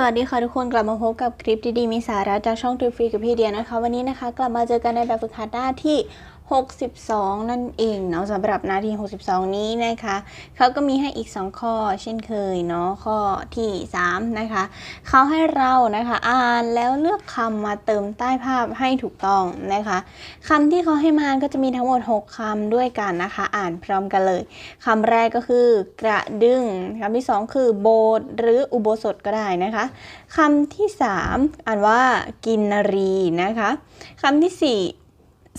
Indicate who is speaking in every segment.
Speaker 1: สวัสดีค่ะทุกคนกลับมาพบกับคลิปดีๆมีสาระจากช่องทูฟรีกับพี่เดียนะคะ วันนี้นะคะ กลับมาเจอกันในแบบฝึกหัดหน้าที่ 62 นั่นเองเนาะสำหรับนาที 62 นี้นะคะเขาก็มีให้อีก 2 ข้อเช่นเคยเนาะข้อที่ 3 นะคะเขาให้เรานะคะอ่านแล้วเลือกคำมาเติมใต้ภาพให้ถูกต้องนะคะคำที่เขาให้มาก็จะมีทั้งหมด 6คำด้วยกันนะคะ อ่านพร้อมกันเลยคำแรกก็คือกระดึงคำที่ 2 คือโบสหรืออุโบสถก็ได้นะคะคำที่ 3 อ่านว่ากินนรีนะคะคำที่ 4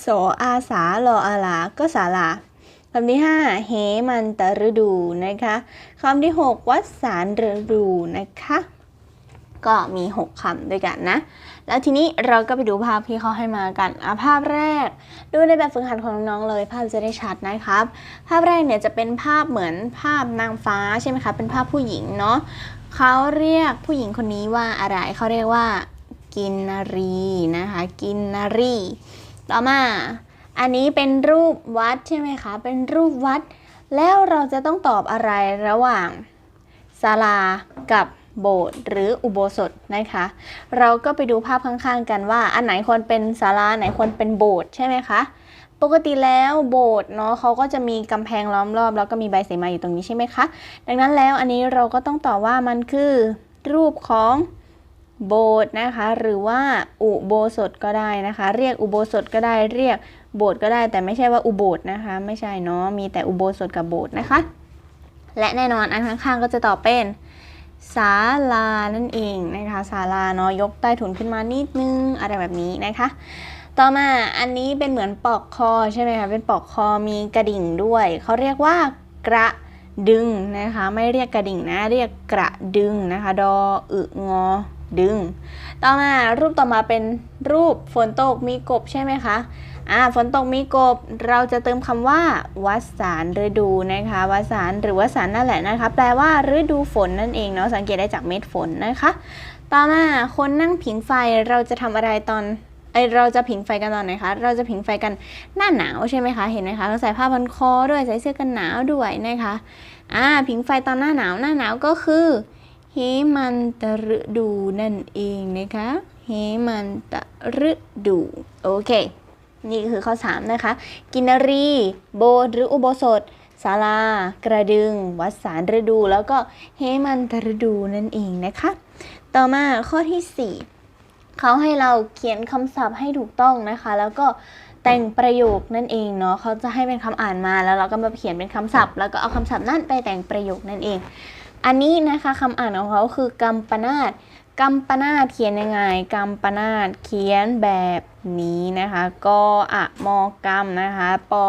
Speaker 1: โสอาสาลออาลา ก็ศาลาคำที่ 5 เหมันตฤดูนะคะคำที่ 6 วัดสารฤดูนะคะ ก็มี 6คำด้วยกันนะ แล้วทีนี้เราก็ไปดูภาพที่เขาให้มากันอะภาพแรก ดูในแบบฝึกหัดของน้องๆเลย ภาพจะได้ชัดนะครับ ภาพแรกเนี่ยจะเป็นภาพเหมือนภาพนางฟ้าใช่ไหมคะเป็นภาพผู้หญิงเนาะเขาเรียกผู้หญิงคนนี้ว่าอะไรเขาเรียกว่ากินนารีนะคะ กินนารี ต่อมา อันนี้เป็นรูปวัดใช่ไหมคะ เป็นรูปวัด แล้วเราจะต้องตอบอะไรระหว่างศาลากับโบสถ์หรืออุโบสถนะคะ เราก็ไปดูภาพข้างๆกันว่า อันไหนควรเป็นศาลาไหนควรเป็นโบสถ์ใช่ไหมคะ ปกติแล้วโบสถ์เนาะเขาก็จะมีกำแพงล้อมรอบแล้วก็มีใบเสมาอยู่ตรงนี้ใช่ไหมคะ ดังนั้นแล้วอันนี้เราก็ต้องตอบว่ามันคือรูปของ โบสถ์นะคะ หรือว่าอุโบสถก็ได้นะคะ เรียกอุโบสถก็ได้เรียกโบสถ์ก็ได้ แต่ไม่ใช่ว่าอุโบสถนะคะ ไม่ใช่เนาะมีแต่อุโบสถกับโบสถ์นะคะ และแน่นอนอันข้างๆก็จะตอบเป็นศาลานั่นเองนะคะศาลาเนาะยกใต้ถุนขึ้นมานิดนึงอะไรแบบนี้นะคะ ต่อมาอันนี้เป็นเหมือนปลอกคอใช่ไหมคะเป็นปลอกคอมีกระดิ่งด้วยเขาเรียกว่ากระดึงนะคะ ไม่เรียกกระดิ่งนะเรียกกระดึงนะคะ ดออึงอ ดึง ต่อมารูปต่อมาเป็นรูปฝนตกมีกบใช่ไหมคะอ่าฝนตกมีกบเราจะเติมคำว่าวัสานฤดูนะคะวัสานหรือวัสานนั่นแหละนะคะ แปลว่าฤดูฝนนั่นเองเนาะสังเกตได้จากเม็ดฝนนะคะ ต่อมาคนนั่งผิงไฟเราจะทำอะไรตอนเอเราจะผิงไฟกันตอนไหนคะ เราจะผิงไฟกันหน้าหนาวใช่ไหมคะ เห็นไหมคะเราใส่ผ้าพันคอด้วยใส่เสื้อกันหนาวด้วยนะคะ อ่า ผิงไฟตอนหน้าหนาว หน้าหนาวก็คือ เฮมันตะฤดูนั่นเองนะคะเฮมันตะฤดู โอเค นี่คือข้อ 3 นะคะ กินรี โบสหรืออุโบสถศาลา กระดึง วัดสารฤดู แล้วก็เฮมันตฤดูนั่นเองนะคะ ต่อมาข้อที่ 4 เขาให้เราเขียนคำศัพท์ให้ถูกต้องนะคะ แล้วก็แต่งประโยคนั่นเองเนาะเขาจะให้เป็นคำอ่านมาแล้วเราก็มาเขียนเป็นคำศัพท์ แล้วก็เอาคำศัพท์นั่นไปแต่งประโยคนั่นเอง อันนี้นะคะคำอ่านของเขาคือกัมปนาตกัมปนาตเขียนยังไงกัมปนาตเขียนแบบนี้นะคะกออะมอกัมนะคะปอ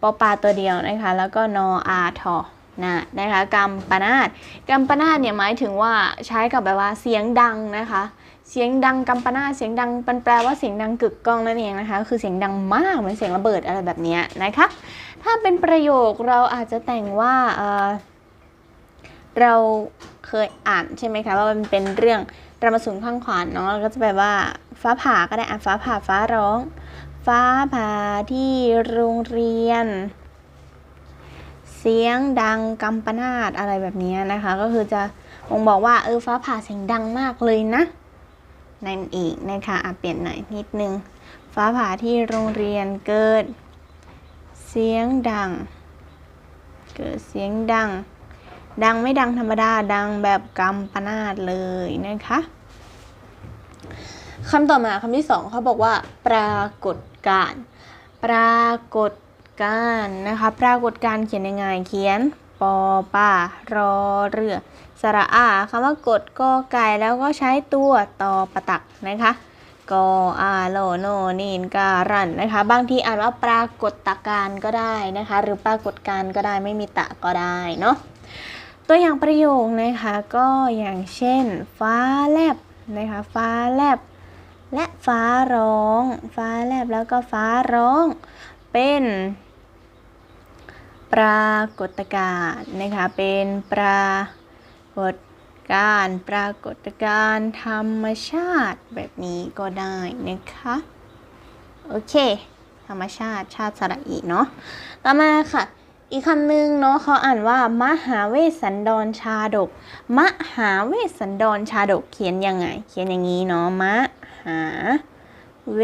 Speaker 1: ปอปาตัวเดียวนะคะแล้วก็นออาทอนะนะคะกัมปนาตกัมปนาตเนี่ยหมายถึงว่าใช้กับแบบว่าเสียงดังนะคะเสียงดังกัมปนาตเสียงดังมันแปลว่าเสียงดังกึกก้องนั่นเองนะคะ คือเสียงดังมากเหมือนเสียงระเบิดอะไรแบบนี้นะคะถ้าเป็นประโยคเราอาจจะแต่งว่าเออ เราเคยอ่านใช่ไหมคะว่ามันเป็นเรื่องรามสูนข้างขวานเนาะก็จะแบบว่า ฟ้าผ่าก็ได้อะฟ้าผ่าฟ้าร้อง ฟ้าผ่าที่โรงเรียน เสียงดังกัมปนาตอะไรแบบนี้นะคะ ก็คือจะบ่งบอกว่าเออฟ้าผ่าเสียงดังมากเลยนะนั่นเองนะคะอะเปลี่ยนหน่อยนิดนึง ฟ้าผ่าที่โรงเรียนเกิด เสียงดัง เกิดเสียงดัง ดังไม่ดังธรรมดาดังแบบกัมปนาตเลยนะคะคำต่อมาคำที่สองเขาบอกว่า ปรากฏการปรากฏการนะคะปรากฏการเขียนยังไงเขียนปอปารอเรือสระอาคำว่ากดกอไก่แล้วก็ใช้ตัวตอประตักนะคะกออาโลโนนีนการันนะคะบางทีอ่านว่าปรากฏการก็ได้นะคะ หรือปรากฏการก็ได้ไม่มีตะก็ได้เนาะ ตัวอย่างประโยคนะคะก็อย่างเช่น ฟ้าแลบนะคะฟ้าแลบ และฟ้าร้อง ฟ้าแลบแล้วก็ฟ้าร้อง เป็นปรากฏการณ์นะคะเป็นปรากฏการณ์ปรากฏการณ์ธรรมชาติแบบนี้ก็ได้นะคะโอเค ธรรมชาติชาติสระอีเนาะต่อมาค่ะ อีกคำหนึ่งเนาะเขาอ่านว่ามหาเวสสันดรชาดก มหาเวสสันดรชาดกเขียนยังไง เขียนอย่างนี้เนาะมหาเว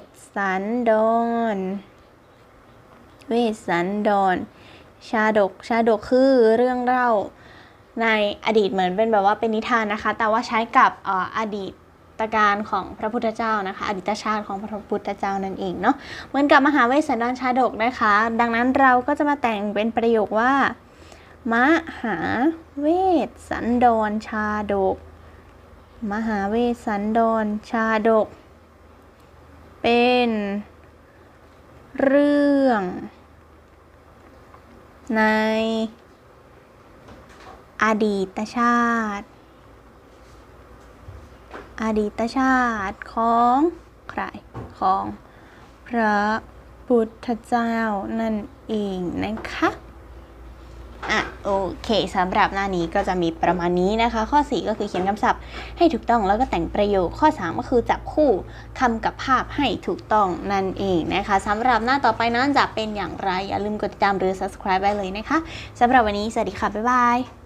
Speaker 1: สสันดร เวสสันดร ชาดก ชาดกคือเรื่องเล่าในอดีตเหมือนเป็นแบบว่าเป็นนิทานนะคะ แต่ว่าใช้กับอออดีต ตการของพระพุทธเจ้านะคะ อดีตชาติของพระพุทธเจ้านั่นเองเนาะเหมือนกับมหาเวสสันดรชาดกนะคะ ดังนั้นเราก็จะมาแต่งเป็นประโยคว่ามหาเวสสันดรชาดก มหาเวสสันดรชาดก เป็นเรื่อง ในอดีตชาติ อดีตชาติของใครของพระพุทธเจ้านั่นเองนะคะอะโอเคสำหรับหน้านี้ก็จะมีประมาณนี้นะคะ ข้อ 4 ก็คือเขียนคำศัพท์ให้ถูกต้องแล้วก็แต่งประโยคข้อ 3 ก็คือจับคู่คำกับภาพให้ถูกต้องนั่นเองนะคะสำหรับหน้าต่อไปนั้นจะเป็นอย่างไร อย่าลืมกดติดตามหรือ subscribe ไว้เลยนะคะสำหรับวันนี้ สวัสดีค่ะ บ๊ายบาย